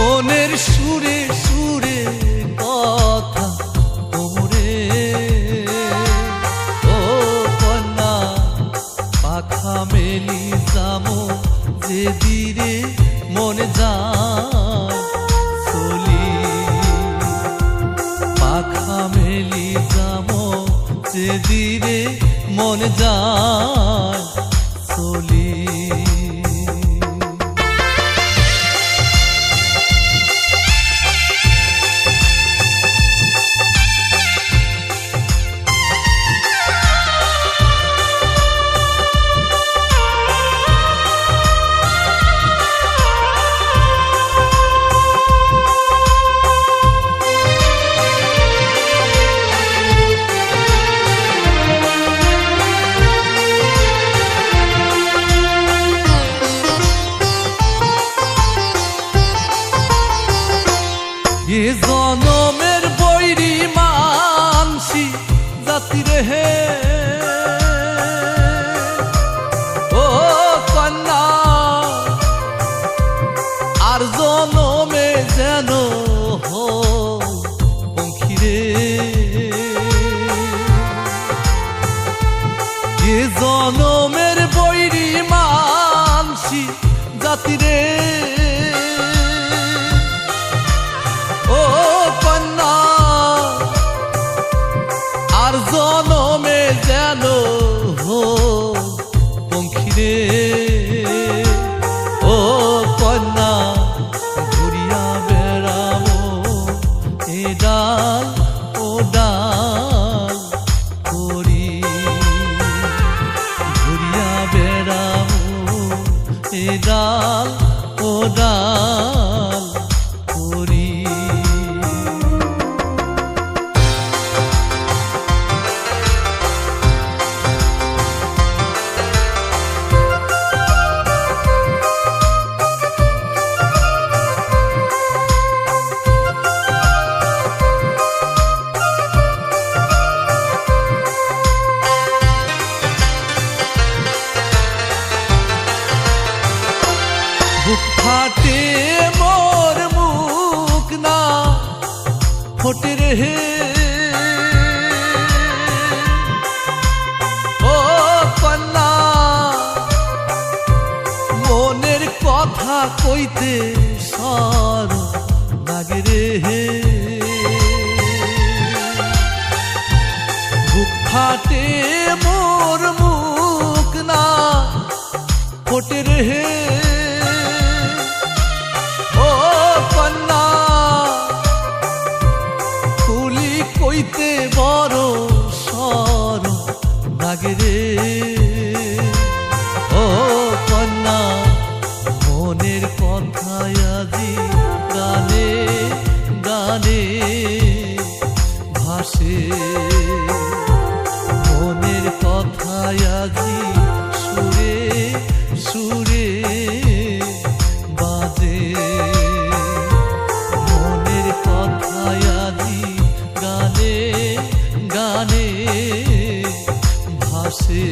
মনের সুরে সুরে কথা তোমরে। ও কন্যা, পাখা মেলি যাম যে ধীরে মনে যা চলি। পাখা মেলি যাম যে ধীরে মন যায় চলি। এ জনমের বৈরি মানসি জাতি রে। ও কন্যা, আর জনমে যেন হো পঙ্খিরে ও কন্যা, ঘুরিয়া বেড়াবো এ ডাল, ও ডাল। ডাল ও ডাল ফাটে মোর মুখ না ফোটে রে ও কন্যা, মনের কথা কইতে সর লাগে রে বুক মোর মুখ না ফোটে রে মনের কথায় আজি সুরে সুরে বাজে। মনের কথায় আজি গানে গানে ভাসে।